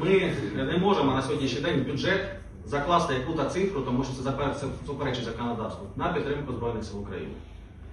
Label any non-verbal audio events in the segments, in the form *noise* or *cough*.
Ми не можемо на сьогоднішній день бюджет закласти яку-то цифру, тому що це суперечить законодавству на підтримку Збройних сил України.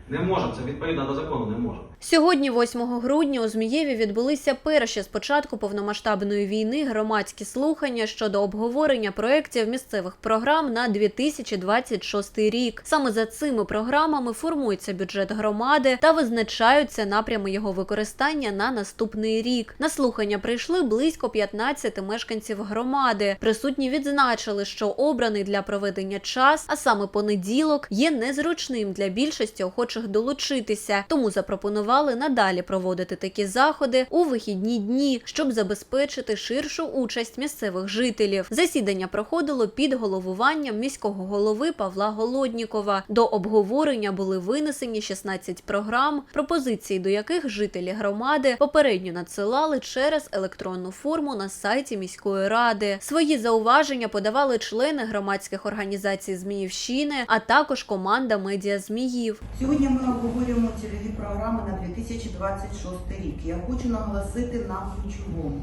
Не можемо, це відповідно до закону не можемо. Сьогодні, 8 грудня, у Змієві відбулися перші з початку повномасштабної війни громадські слухання щодо обговорення проєктів місцевих програм на 2026 рік. Саме за цими програмами формується бюджет громади та визначаються напрями його використання на наступний рік. На слухання прийшли близько 15 мешканців громади. Присутні відзначили, що обраний для проведення час, а саме понеділок, є незручним для більшості охочих долучитися, тому запропонували надалі проводити такі заходи у вихідні дні, щоб забезпечити ширшу участь місцевих жителів. Засідання проходило під головуванням міського голови Павла Голоднікова. До обговорення були винесені 16 програм, пропозиції до яких жителі громади попередньо надсилали через електронну форму на сайті міської ради. Свої зауваження подавали члени громадських організацій Зміївщини, а також команда медіа Зміїв. Сьогодні ми обговорюємо цільові програми на 2026 рік. Я хочу наголосити на ключовому.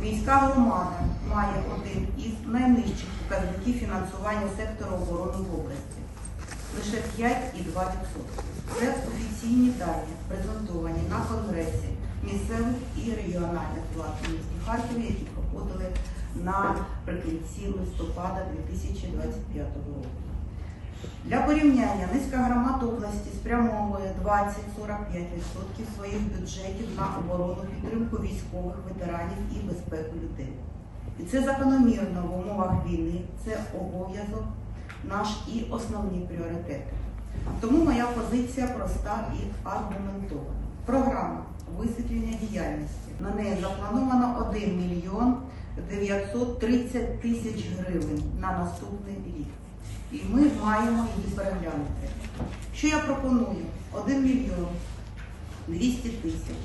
Міська громада має один із найнижчих показників фінансування сектору оборони в області лише 5,2%. Це офіційні дані, презентовані на конгресі місцевих і регіональних влад місті Харкові, які проходили наприкінці листопада 2025 року. Для порівняння низка громад області спрямовує 20-45% своїх бюджетів на оборону, підтримку військових ветеранів і безпеку людей. І це закономірно в умовах війни, це обов'язок наш і основні пріоритети. Тому моя позиція проста і аргументована. Програма висвітлення діяльності. На неї заплановано 1 мільйон 930 тисяч гривень на наступний рік і ми маємо її переглянути. Що я пропоную? 1 мільйон 200 тисяч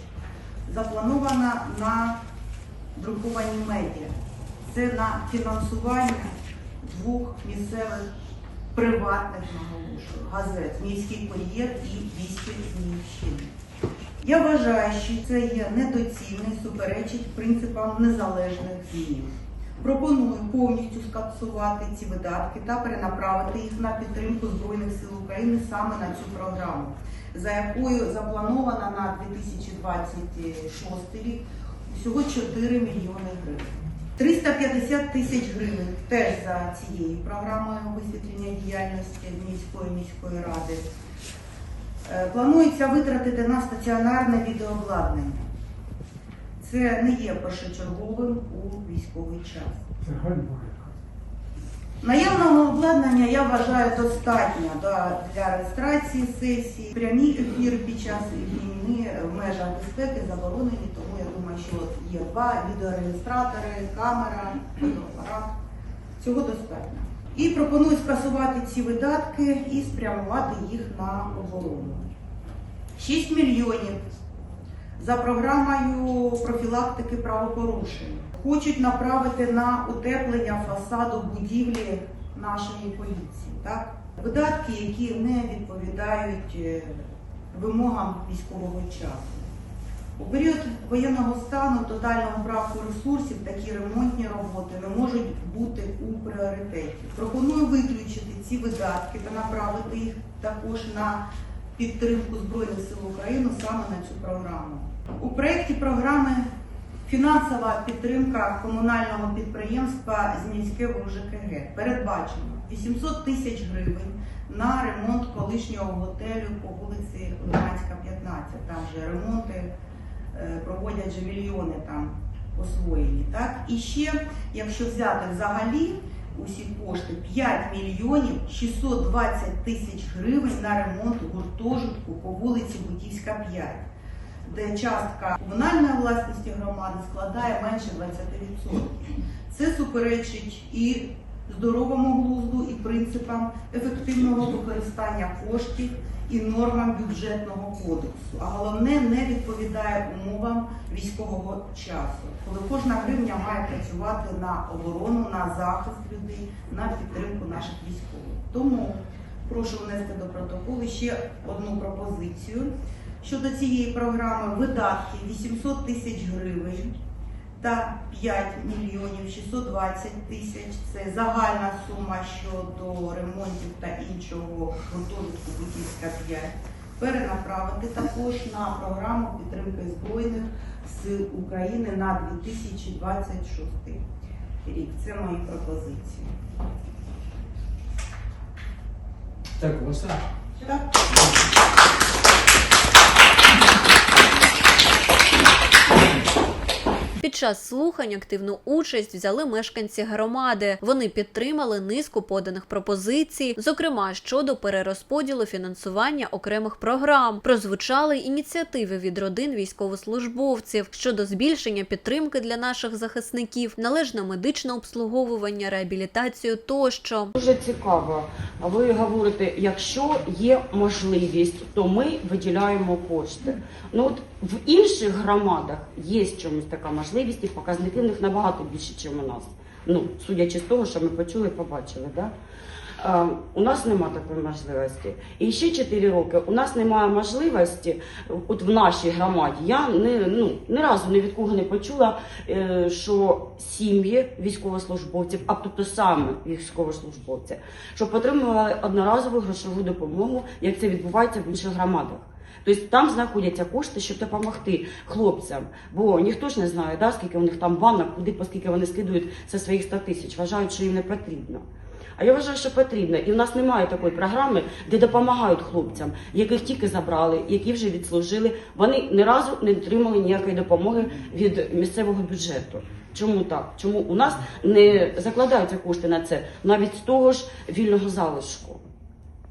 заплановано на друковані медіа. Це на фінансування двох місцевих приватних наголошую газет Міський кур'єр і Вісті Зміївщини. Я вважаю, що це є недоцільно і суперечить принципам незалежних ЗМІ. Пропоную повністю скасувати ці видатки та перенаправити їх на підтримку Збройних сил України саме на цю програму, за якою заплановано на 2026 рік всього 4 мільйони гривень. 350 тисяч гривень теж за цією програмою висвітлення діяльності міської міської ради. Е, Планується витратити на стаціонарне відеообладнання. Це не є першочерговим у військовий час. Це ганьба. Наявного обладнання я вважаю достатньо да, для реєстрації сесії. Прямі ефіри під час війни в межах безпеки заборонені, тому я думаю, що є два відеореєстратори, камера, фотоапарат. Цього достатньо. І пропоную скасувати ці видатки і спрямувати їх на оборону. 6 мільйонів за програмою профілактики правопорушень. Хочуть направити на утеплення фасаду будівлі нашої поліції. Так? Видатки, які не відповідають е, вимогам військового часу. У період воєнного стану тотального браку ресурсів такі ремонтні роботи не можуть бути у пріоритеті. Пропоную виключити ці видатки та направити їх також на підтримку Збройних сил України саме на цю програму. У проєкті програми фінансова підтримка комунального підприємства Зміське ЖКГ передбачено 800 тисяч гривень на ремонт колишнього готелю по вулиці Лиманська, 15. Там же ремонти е, проводять же мільйони там освоєні. Так? І ще, якщо взяти взагалі усі кошти, 5 мільйонів 620 тисяч гривень на ремонт гуртожитку по вулиці Бутівська, 5 де частка комунальної власності громади складає менше 20%. Це суперечить і здоровому глузду, і принципам ефективного використання коштів і нормам бюджетного кодексу. А головне не відповідає умовам військового часу, коли кожна гривня має працювати на оборону, на захист людей, на підтримку наших військових. Тому прошу внести до протоколу ще одну пропозицію. Щодо цієї програми видатки 800 тисяч гривень та 5 мільйонів 620 тисяч. Це загальна сума щодо ремонтів та іншого гуртожитку Бутівська 5. Перенаправити також на програму підтримки Збройних сил України на 2026 рік. Це мої пропозиції. Так, все. Так. Під час слухань активну участь взяли мешканці громади. Вони підтримали низку поданих пропозицій, зокрема щодо перерозподілу фінансування окремих програм. Прозвучали ініціативи від родин військовослужбовців щодо збільшення підтримки для наших захисників, належне медичне обслуговування, реабілітацію тощо. Дуже цікаво. Ви говорите, якщо є можливість, то ми виділяємо кошти. Ну от в інших громадах є чомусь така можливість, і показники них набагато більше, ніж у нас. Ну, судячи з того, що ми почули, побачили, да? Е, у нас немає такої можливості. І ще 4 роки у нас немає можливості, от в нашій громаді, я не, ну, ні разу ні від кого не почула, е, що сім'ї військовослужбовців, а тобто саме військовослужбовці, щоб отримували одноразову грошову допомогу, як це відбувається в інших громадах. Тобто там знаходяться кошти, щоб допомогти хлопцям. Бо ніхто ж не знає, да, скільки у них там банок, куди, оскільки вони скидують зі своїх 100 тисяч, вважають, що їм не потрібно. А я вважаю, що потрібно. І в нас немає такої програми, де допомагають хлопцям, яких тільки забрали, які вже відслужили. Вони ні разу не отримали ніякої допомоги від місцевого бюджету. Чому так? Чому у нас не закладаються кошти на це навіть з того ж вільного залишку?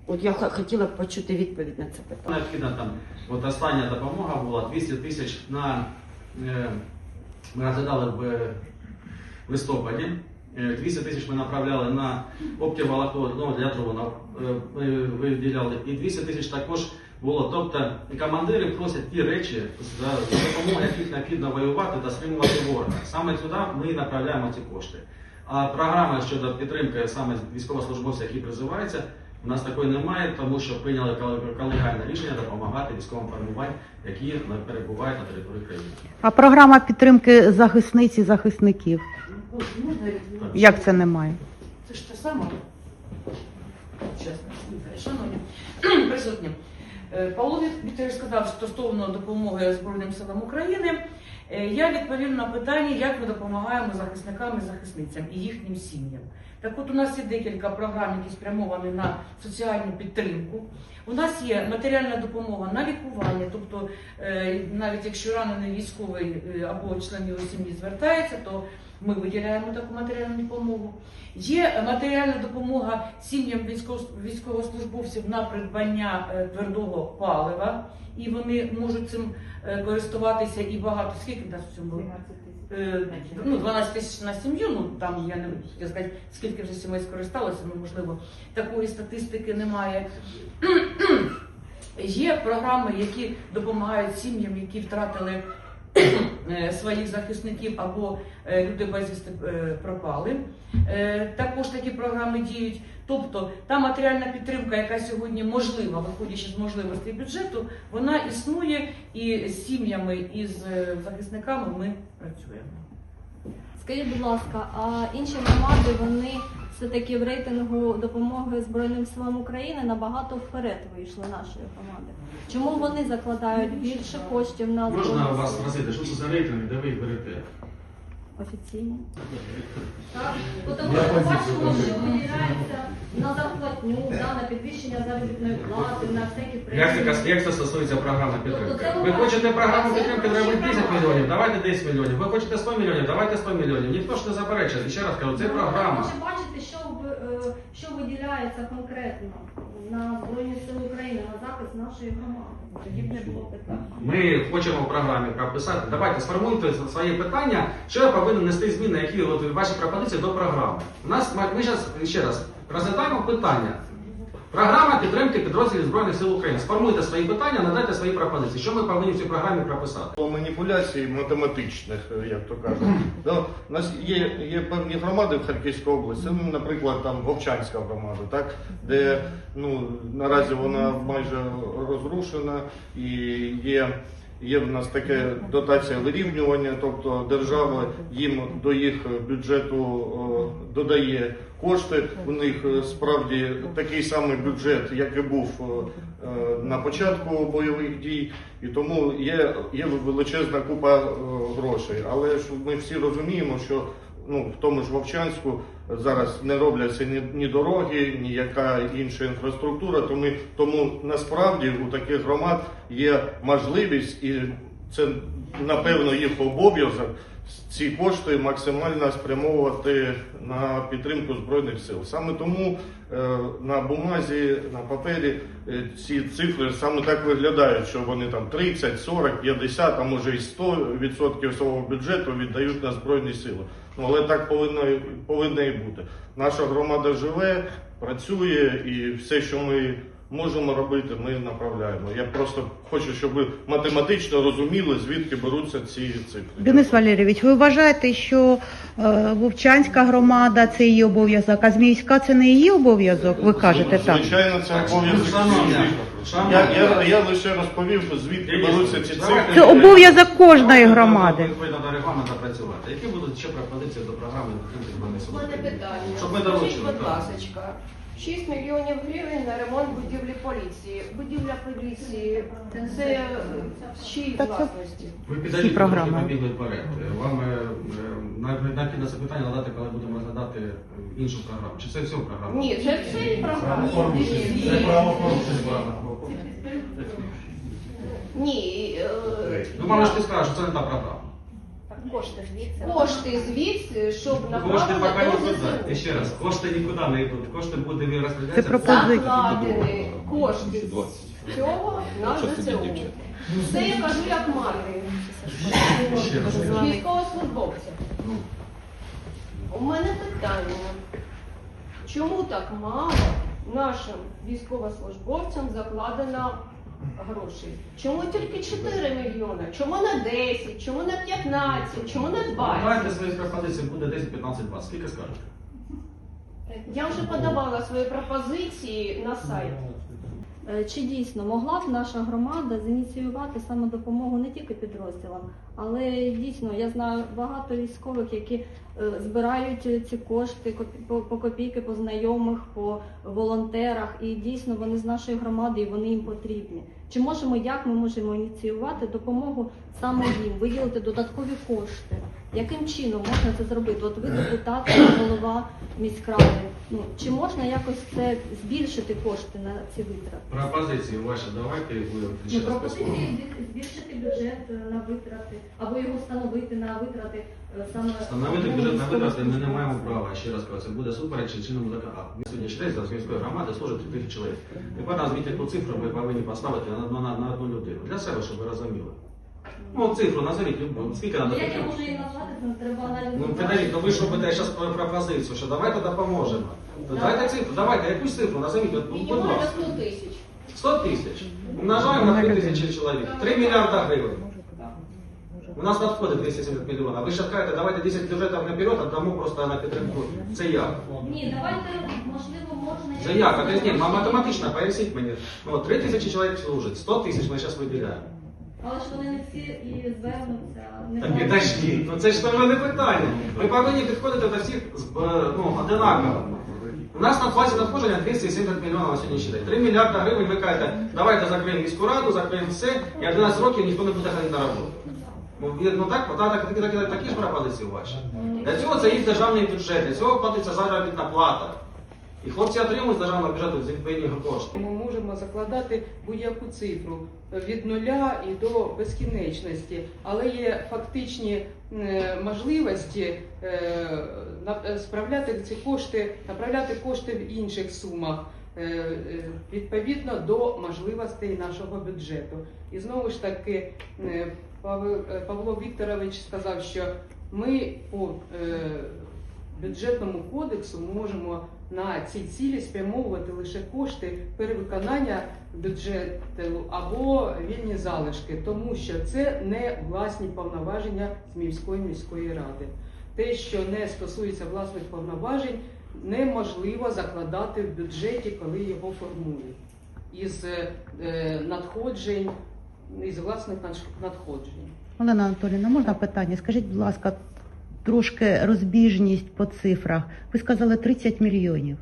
От я хотіла б почути відповідь на це питання. Необхідна там, от остання допомога була 200 тисяч на е, ми розглядали в е, листопаді. Е, 200 тисяч ми направляли на оптіволокно ну, для дронів, е, виділяли. І 200 тисяч також було. Тобто командири просять ті речі, за за яких необхідно воювати та стримувати ворога. Саме туди ми направляємо ці кошти. А програми щодо підтримки саме військовослужбовців, які призиваються, у нас такої немає, тому що прийняли кол- колегіальне рішення допомагати військовим формувань, які перебувають на території країни. А програма підтримки захисниць і захисників. Можна Як це немає? Це ж те саме. Чесно, шановні *clears throat* присутні. Е, Павло Вікторович сказав стосовно допомоги Збройним силам України. Е, Я відповім на питання, як ми допомагаємо захисникам і захисницям і їхнім сім'ям. Так от у нас є декілька програм, які спрямовані на соціальну підтримку. У нас є матеріальна допомога на лікування, тобто е, навіть якщо ранений військовий е, або член його сім'ї звертається, то ми виділяємо таку матеріальну допомогу. Є матеріальна допомога сім'ям військовослужбовців на придбання е, твердого палива, і вони можуть цим е, користуватися і багато. Скільки нас в цьому? Е, Ну, 12 тисяч на сім'ю, ну там я не хотів сказати, скільки вже сімей скористалося, ну можливо, такої статистики немає. Є програми, які допомагають сім'ям, які втратили е, *clears throat* своїх захисників або е, люди безвісти е, пропали. Е, Також такі програми діють. Тобто та матеріальна підтримка, яка сьогодні можлива, виходячи з можливостей бюджету, вона існує і з сім'ями, і з е, захисниками ми працюємо. Скажіть, будь ласка, а інші громади вони все-таки в рейтингу допомоги Збройним силам України набагато вперед вийшли нашої команди. Чому вони закладають більше коштів на Можна Збройні вас спросити, що це за рейтинг, де ви їх берете? Офіційно? Так, Бо тому що бачимо, що виділяється на зарплатню, да, на підвищення заробітної плати, на всякі Як це, як це стосується програми підтримки? Тобто це Ви хочете програму це підтримки, інші 10 мільйонів, давайте 10 мільйонів. Ви хочете 100 мільйонів, давайте 100 мільйонів. Ніхто ж не заперечує. І ще раз кажу, це Ну, програма. Хоче бачити, що, ви- е, що виділяється конкретно на Збройні Сили України, на захист нашої громади. Тоді б не було питань. Ми хочемо в програмі прописати. Давайте сформуйте своє питання, що я повинен нести зміни, які от ваші пропозиції до програми. У нас ми зараз ще раз розглядаємо питання. Програма підтримки підрозділів Збройних сил України. Сформуйте свої питання, надайте свої пропозиції. Що ми повинні в цій програмі прописати? По маніпуляції математичних, як то кажуть. Да, у нас є, є певні громади в Харківській області, ну, наприклад, там Вовчанська громада, так, де ну, наразі вона майже розрушена і є Є в нас таке дотація вирівнювання, тобто держава їм до їх бюджету додає кошти. У них е, справді такий самий бюджет, як і був е, на початку бойових дій, і тому є, є величезна купа грошей. Але ж ми всі розуміємо, що ну, в тому ж Вовчанську зараз не робляться ні, ні дороги, ні яка інша інфраструктура. Тому, тому насправді у таких громад є можливість, і це напевно їх обов'язок. Ці кошти максимально спрямовувати на підтримку збройних сил. Саме тому е, на бумазі, на папері е, ці цифри саме так виглядають, що вони там 30, 40, 50, а може і 100% свого бюджету віддають на збройні сили. Але так повинно повинно і бути. Наша громада живе, працює, і все, що ми можемо робити, ми направляємо. Я просто хочу, щоб ви математично розуміли, звідки беруться ці цифри. Денис Валерійович, ви вважаєте, що е, Вовчанська громада це її обов'язок, а Зміївська це не її обов'язок? Ви кажете так? Звичайно, це обов'язок. Я, я, я лише розповів, звідки беруться ці цифри. Це обов'язок кожної громади. Відповідно до регламенту працювати. Які будуть ще пропозиції до програми підтримки? У мене питання. Щоб ми Скажіть, доручили. будь ласка, 6 мільйонів гривень на ремонт будівлі поліції. Будівля поліції це це- власності? Ви підійдіть, програми. трохи побігли вперед. Вам е, е, необхідно це питання надати, коли будемо розглядати е, іншу програму. Чи це всю програму? Ні, це все і програма. Це правопорушення. Ні, е, Ну, мало ж ти скажеш, що це не та програма. Кошти звідси. кошти звідси, щоб Кошти направити поки до нікуди. ЗСУ. ще раз, кошти нікуди не йдуть. Кошти будуть Це розглядатися. пропозиція. Закладені кошти з цього на ЗСУ. Це я кажу як мати. Ще раз. Військовослужбовця. Ну, У мене питання. Чому так мало нашим військовослужбовцям закладено грошей? Чому тільки 4 мільйони? Чому на 10? Чому на 15? Чому на 20? Давайте свої пропозиції, буде 10, 15, 20. Скільки скажете? Я вже подавала свої пропозиції на сайт. Е, Чи дійсно могла б наша громада зініціювати саме допомогу не тільки підрозділам, але дійсно я знаю багато військових, які е, збирають ці кошти копі- по, копійки, по знайомих, по волонтерах, і дійсно вони з нашої громади і вони їм потрібні. Чи можемо як ми можемо ініціювати допомогу саме їм, виділити додаткові кошти? Яким чином можна це зробити? От ви депутат, голова міськради. Ну чи можна якось це збільшити кошти на ці витрати? Пропозиції ваші давайте будемо Ну, пропозиції збільшити бюджет е, на витрати або його встановити на витрати е, саме Встановити бюджет на витрати ми не маємо права. Ще раз кажу, це буде супереч чинному закону. Ми сьогодні чотири зараз міської громади служить 3 тисячі чоловік. Тепер назвіть яку цифру ми повинні поставити на, на, на, на одну людину. Для себе, щоб ви розуміли. Ну, цифру назовіть любу. Скільки треба Ну, як я можу її назвати, це треба аналізувати. Ну, Федерик, ну ви ж робите зараз пропозицію, що давайте допоможемо. Дайте цифру, давайте якусь цифру назовіть, от, будь Мінімально ласка. 100 тисяч. 100 тисяч. Умножаємо на 3 тисячі чоловік. 3 мільярда гривень. У нас надходить 270 мільйонів. Ви ще кажете, давайте 10 бюджетів наперед, а дамо просто на підтримку. Це як? Ні, давайте, можливо, можна... Це як? Об'ясніть, ма- математично поясніть мені. Ну, 3 тисячі чоловік служить, 100 тисяч ми зараз виділяємо. Але ж вони не всі і звернуться. не Так підожди, ну це ж нормальне питання. Ми повинні підходити до всіх ну, одинаково. У нас на базі надходження 270 мільйонів на сьогоднішній день. 3 мільярди гривень ви кажете, давайте закриємо міську раду, закриємо все, і 11 років ніхто не буде ходити на роботу. Ну, ну так, так, так, такі, такі, ж пропозиції ваші. Для цього це є державний бюджет, для цього платиться заробітна плата. І хлопці отримують з державного бюджету з відповідні кошти. Ми можемо закладати будь-яку цифру від нуля і до безкінечності, але є фактичні е, можливості е, е, справляти ці кошти, направляти кошти в інших сумах. Відповідно до можливостей нашого бюджету. І знову ж таки, Павло Вікторович сказав, що ми по е, бюджетному кодексу можемо на ці цілі спрямовувати лише кошти перевиконання бюджету або вільні залишки, тому що це не власні повноваження Зміївської міської ради. Те, що не стосується власних повноважень, неможливо закладати в бюджеті, коли його формують. Із е, надходжень із власних наш- надходжень. Олена Анатоліна можна питання? Скажіть, будь ласка, трошки розбіжність по цифрах. Ви сказали 30 мільйонів.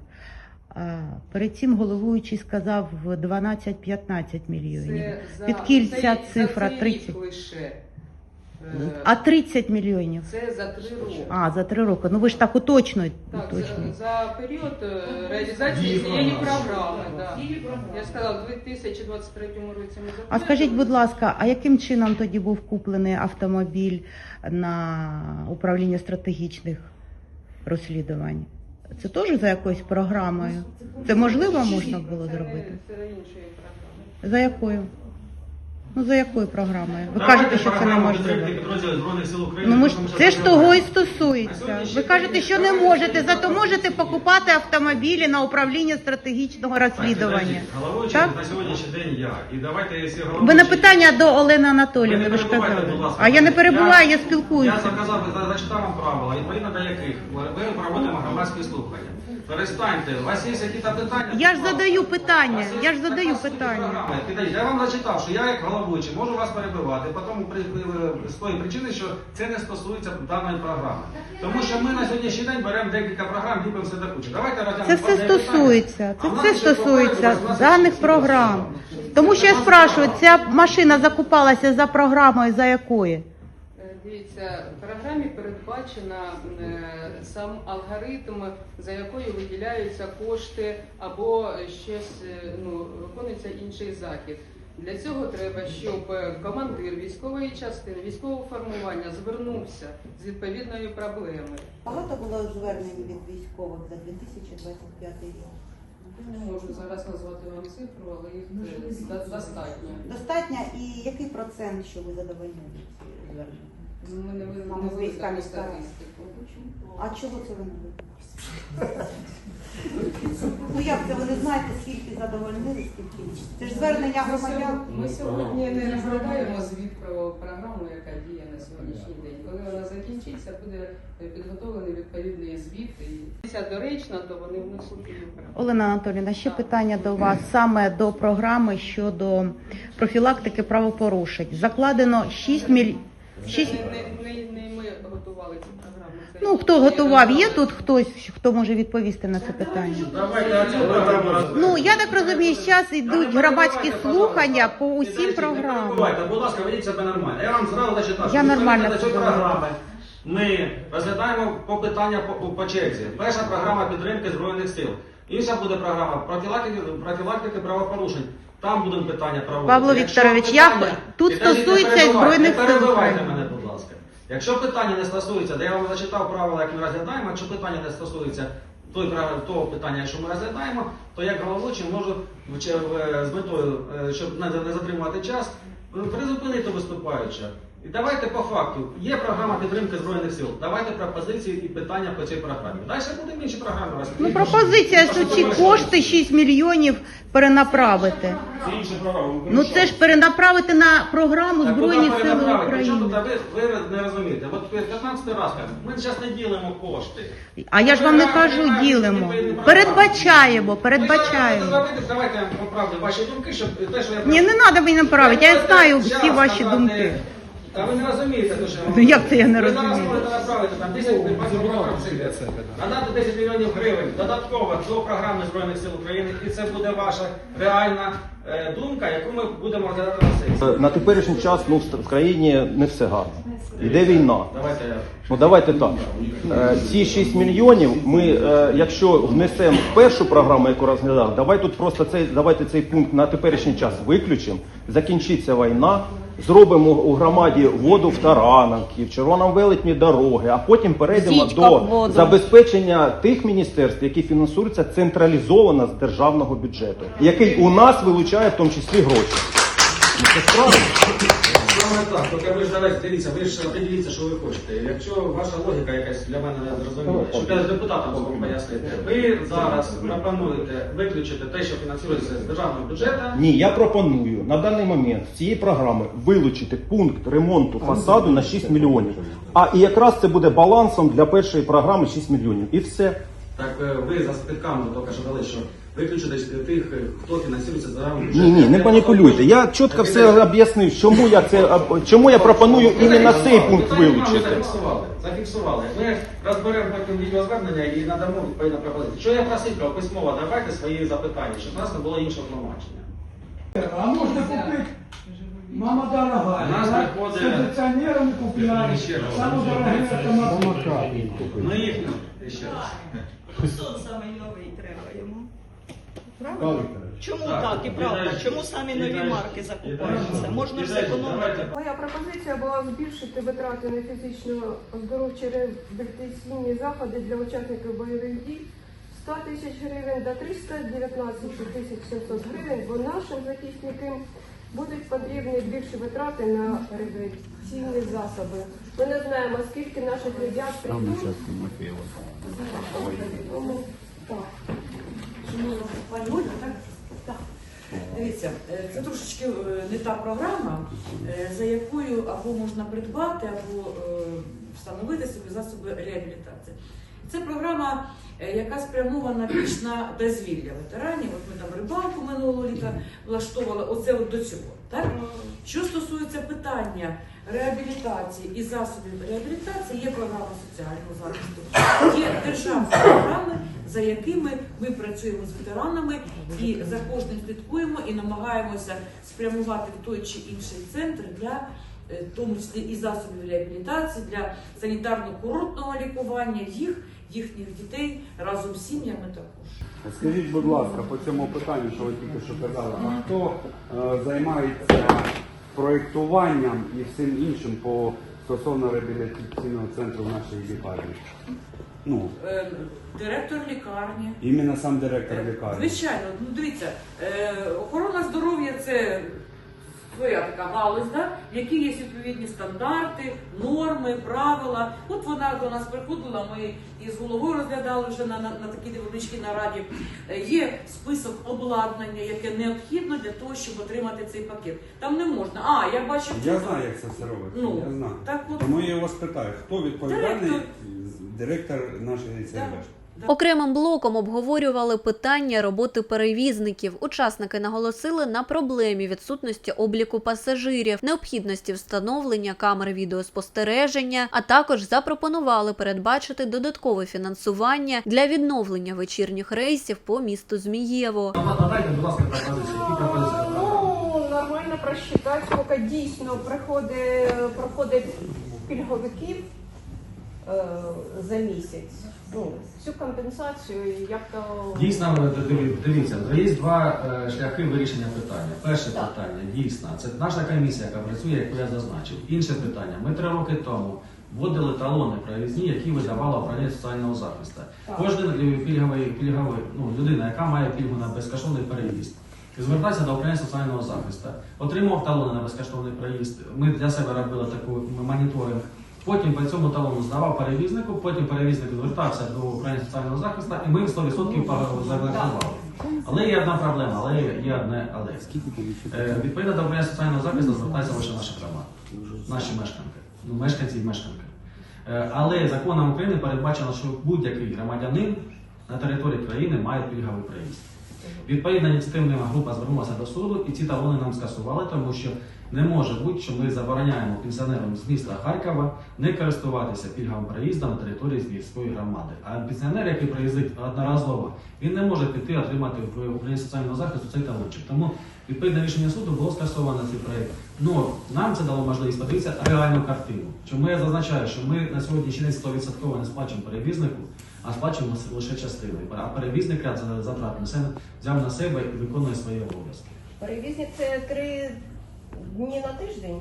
А перед цим головуючий сказав 12-15 мільйонів. Це за Підкіль цей- ця за цифра цей 30? рік лише. А 30 мільйонів? Це за три роки. А, за три роки. Ну ви ж так уточнюєте. Так, за, за період е, реалізації цієї програми. Да. Я сказала, в 2023 році ми А скажіть, будь ласка, а яким чином тоді був куплений автомобіль на управління стратегічних розслідувань? Це теж за якоюсь програмою? Це можливо можна було зробити? Це, це іншої програми. За якою? Ну за якою програмою? Ви кажете, що це неможливо. Ну ми ж це ж того і стосується. Ви кажете, що не можете, зато можете покупати автомобілі на управління стратегічного розслідування. Так? на сьогоднішній день я. І давайте, якщо Ви на питання до Олени Ви Анатоліївни, ви ж казали. А я не перебуваю, я Я спілкуюся. заказав, за- зачитав вам правила, відповідно до яких ви проводимо громадські слухання. Перестаньте, у вас є якісь питання? Я ж задаю питання, я ж задаю питання. Я вам зачитав, що я як головуючий можу вас перебивати, потім при- при- з тої причини, що це не стосується даної програми. Тому що ми на сьогоднішній день беремо декілька програм, ліпимо все до кучі. Давайте розглянемо Це все стосується, це все стосується даних програм. Тому що я спрашиваю, ця машина закупалася за програмою, за якою? Е, Дивіться, в програмі передбачена е, сам алгоритм, за якою виділяються кошти або щось е, ну, виконується інший захід. Для цього треба, щоб е, командир військової частини, військового формування звернувся з відповідною проблемою. Багато було звернень від військових за 2025 рік. Не можу зараз назвати вам цифру, але їх е, до- достатньо. Достатньо і який процент, що ви задовольнили ці звернення? Ну, Ми не ви- Мама не статистику. А чого це ви не видали? Ну як це ви не знаєте, скільки задовольнили, скільки? Це ж звернення громадян. Ми сьогодні не розглядаємо звіт про програму, яка діє на сьогоднішній день. Коли вона закінчиться, буде підготовлений відповідний звіт. І це доречно, то вони внесуть її. Олена Анатоліївна, ще питання до вас саме до програми щодо профілактики правопорушень. Закладено 6 міль... Це 6... не, не, не, не ми готували цю програму. Ну, хто готував? Є тут хтось, хто може відповісти на це питання? Давайте. Ну, я так розумію, зараз йдуть громадські слухання по усім програмам. перебивайте, будь ласка, ведіть себе нормально. Я вам зразу зачитав, що Я відповідно нормально до цієї себе програми ми розглядаємо по питання по, по черзі. Перша програма підтримки Збройних сил. Інша буде програма профілактики, профілактики правопорушень. Там будемо питання проводити. Павло Вікторович, я тут стосується Збройних Сил України. Якщо питання не стосується, де я вам зачитав правила, як ми розглядаємо, якщо питання не стосується той, того питання, що ми розглядаємо, то як головуючий можу в- з метою, е, щоб не, не затримувати час, е, призупинити виступаюча. І давайте по факту. Є програма підтримки Збройних сил. Давайте пропозиції і питання по цій програмі. Далі будемо інші програми Ну, пропозиція, що ці кошти 6 мільйонів перенаправити. Це інша програма. Ну це ж перенаправити на програму Так, Збройні куди Сили перенаправити? Причому тут України. ви, ви не розумієте. От 15 раз кажу, ми зараз не ділимо кошти. А я ж вам не кажу, ділимо. Передбачаємо, Ну, передбачаємо. давайте, давайте я поправлю ваші думки, щоб те, що я Ні, не треба мені направити, я знаю всі ваші думки. Та ви не розумієте, то що я вам Ну, як це я не Ви зараз розумію? можете направити там 10 надати 10 мільйонів гривень додатково до програми Збройних сил України, і це буде ваша реальна е, думка, яку ми будемо розглядати на сесії. На теперішній час ну, в країні не все гарно. Іде війна. Давайте я. Ну давайте так. Е, Ці 6 мільйонів ми, е, якщо внесемо в першу програму, яку розглядав, давай тут просто цей, давайте цей пункт на теперішній час виключимо. Закінчиться війна, зробимо у громаді воду в Таранівці, в Червоному велетні дороги, а потім перейдемо Січка в до воду. забезпечення тих міністерств, які фінансуються централізовано з державного бюджету, який у нас вилучає в тому числі гроші. Ну. Саме так, тільки ви ж давайте дивіться, ви ж подивіться, що ви хочете. Якщо ваша логіка якась для мене не зрозуміла, щоб я з депутатом зможу пояснити, ви зараз пропонуєте виключити те, що фінансується з державного бюджету. Ні, я пропоную на даний момент з цієї програми вилучити пункт ремонту фасаду на 6 мільйонів. А і якраз це буде балансом для першої програми 6 мільйонів. І все. Так е, ви за спитками тільки що дали, що виключити тих, хто фінансується за Ні, ні, не маніпулюйте. Я чітко все об'яснив, чому я це об- чому я пропоную іменно цей пункт ми вилучити. зафіксували. Зафіксували. Ми розберемо потім відеозвернення і надамо відповідну пропозицію. Що я просив про письмово, давайте свої запитання, щоб у нас не було іншого тлумачення. А можна купити? Мама дорогая. У нас да? приходить- З кондиціонерами купляють. Ще раз. Саме дороге автомобіль. Ну їх ще раз. Сон саме новий треба йому. Правильно? Чому Так, так і правда? Чому самі нові марки закупаються? Можна ж зекономити. Моя пропозиція була збільшити витрати на фізично оздоровчі реабілітаційні заходи для учасників бойових дій 100 тисяч гривень до 319 тисяч 700 гривень, бо нашим захисникам будуть потрібні більші витрати на реабілітаційні засоби. Ми не знаємо, скільки наших ребят прийдуть. Тому. Пані Ольга, так? Так. Дивіться, е, це трошечки е, не та програма, е, за якою або можна придбати, або встановити собі засоби реабілітації. Це програма, яка спрямована більш на дозвілля ветеранів. От ми там рибалку минулого літа влаштовували, оце от до цього. Так? Що стосується питання реабілітації і засобів реабілітації, є програма соціального захисту, є державні програми, за якими ми працюємо з ветеранами і за кожним слідкуємо і намагаємося спрямувати в той чи інший центр для е, в тому числі і засобів реабілітації, для санітарно-курортного лікування їх, їхніх дітей разом з сім'ями також. Скажіть, будь ласка, по цьому питанню, що ви тільки що казали, а хто е, займається проєктуванням і всім іншим по стосовно реабілітаційного центру в нашій лікарні? Ну, Е, Директор лікарні. іменно сам директор лікарні. Звичайно, ну дивіться, е, охорона здоров'я це своя така галузь, да? в якій є відповідні стандарти, норми, правила. От вона до нас приходила, ми із головою розглядали вже на, на, на такій невеличкій нараді. Е, Є список обладнання, яке необхідно для того, щоб отримати цей пакет. Там не можна. А, я бачив. Я знаю, як це все робиться. Ну, я знаю. так от. Тому я вас питаю, хто відповідальний Директор. директор нашої ЦРВ? Окремим блоком обговорювали питання роботи перевізників. Учасники наголосили на проблемі відсутності обліку пасажирів, необхідності встановлення камер відеоспостереження, а також запропонували передбачити додаткове фінансування для відновлення вечірніх рейсів по місту Змієво. Надайте, будь ласка. Ну, нормально просчитати, скільки дійсно приходить, проходить пільговиків за місяць. Ну, цю компенсацію як то... Дійсно, дивіться, є два е, шляхи вирішення питання. Перше Так. питання, дійсно, це наша комісія, яка працює, яку я зазначив. Інше питання. Ми три роки тому вводили талони проїзні, які видавала управління соціального захисту. Так. Кожен е, пільговий, пільговий, ну, людина, яка має пільгу на безкоштовний переїзд. Звертався до управління соціального захисту, отримав талони на безкоштовний проїзд. Ми для себе робили таку моніторинг. Потім по цьому талону здавав перевізнику, потім перевізник звертався до управління соціального захисту, і ми 100% завершували. Але є одна проблема, але є одне але. Е, Відповідно до управління соціального захисту звертається лише наша громада, наші мешканки, ну, мешканці і мешканки. Е, Але законом України передбачено, що будь-який громадянин на території країни має пільговий проїзд. Відповідна ініціативна група звернулася до суду, і ці талони нам скасували, тому що не може бути, що ми забороняємо пенсіонерам з міста Харкова не користуватися пільговим проїздом на території Збірської громади. А пенсіонер, який приїздить одноразово, він не може піти отримати в управлінні соціального захисту цей талончик. Тому відповідне рішення суду було скасовано цей проєкт. Ну нам це дало можливість подивитися реальну картину. Чому я зазначаю, що ми на сьогоднішній день 100% не сплачуємо перевізнику, а сплачуємо лише частину. А перевізник ряд затрат взяв на себе і виконує свої обов'язки. Перевізник це три дні на тиждень.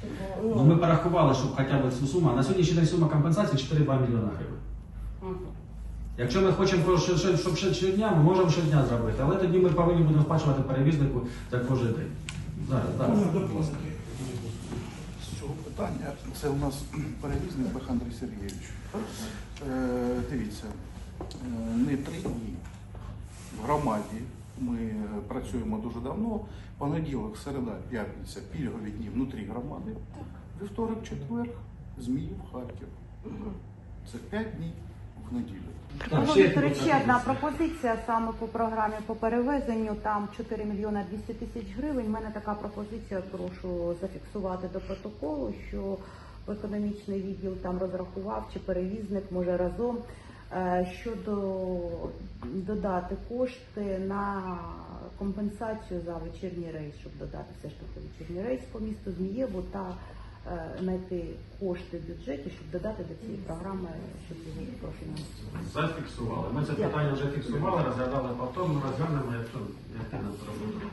Типу, Ну, ми порахували, щоб хоча б цю суму. На сьогоднішній день сума компенсації 4,2 мільйона гривень. Якщо ми хочемо, що- що- щоб ще щодня, ми можемо щодня зробити, але тоді ми повинні будемо сплачувати перевізнику за кожен день. Зараз, зараз. з цього питання. Це у нас *clears throat* перевізник Бах Андрій Сергійович. Е, дивіться, е, не три дні. В громаді ми працюємо дуже давно. Понеділок, середа, п'ятниця, пільгові дні внутрі громади. Вівторок, четвер, Зміїв, Харків. Це п'ять днів в неділю. Павло Вікторович, ще одна пропозиція саме по програмі по перевезенню. Там 4 мільйони 200 тисяч гривень. У мене така пропозиція. Прошу зафіксувати до протоколу, що економічний відділ там розрахував чи перевізник може разом е, щодо додати кошти на компенсацію за вечірній рейс, щоб додати все ж таки вечірній рейс по місту Змієву та е, знайти кошти в бюджеті, щоб додати до цієї програми, щоб його профінансувати. Зафіксували. Ми це питання вже фіксували, розглядали повторно, розглянемо, якщо як нам зробити.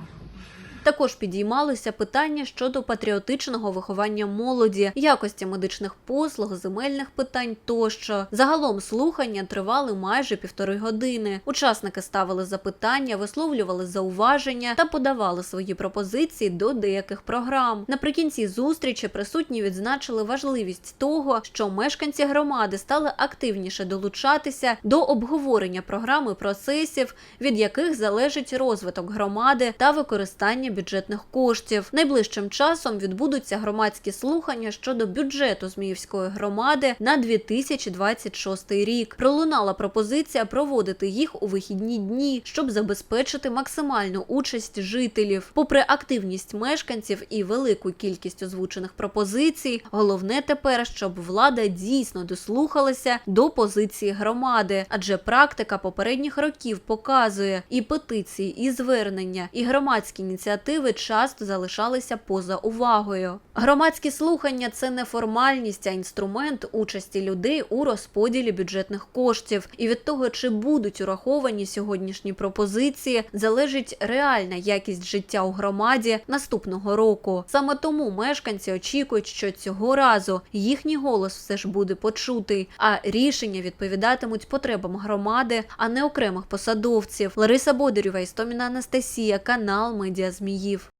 Також підіймалися питання щодо патріотичного виховання молоді, якості медичних послуг, земельних питань тощо. Загалом слухання тривали майже півтори години. Учасники ставили запитання, висловлювали зауваження та подавали свої пропозиції до деяких програм. Наприкінці зустрічі присутні відзначили важливість того, що мешканці громади стали активніше долучатися до обговорення програми процесів, від яких залежить розвиток громади та використання бюджетних коштів. Найближчим часом відбудуться громадські слухання щодо бюджету Зміївської громади на 2026 рік. Пролунала пропозиція проводити їх у вихідні дні, щоб забезпечити максимальну участь жителів. Попри активність мешканців і велику кількість озвучених пропозицій, головне тепер, щоб влада дійсно дослухалася до позиції громади, адже практика попередніх років показує і петиції, і звернення, і громадські ініціативи часто залишалися поза увагою. Громадські слухання це не формальність, а інструмент участі людей у розподілі бюджетних коштів. І від того, чи будуть ураховані сьогоднішні пропозиції, залежить реальна якість життя у громаді наступного року. Саме тому мешканці очікують, що цього разу їхній голос все ж буде почутий, а рішення відповідатимуть потребам громади, а не окремих посадовців. Лариса Бодерєва, Істоміна Анастасія, канал Медіа Зміїв.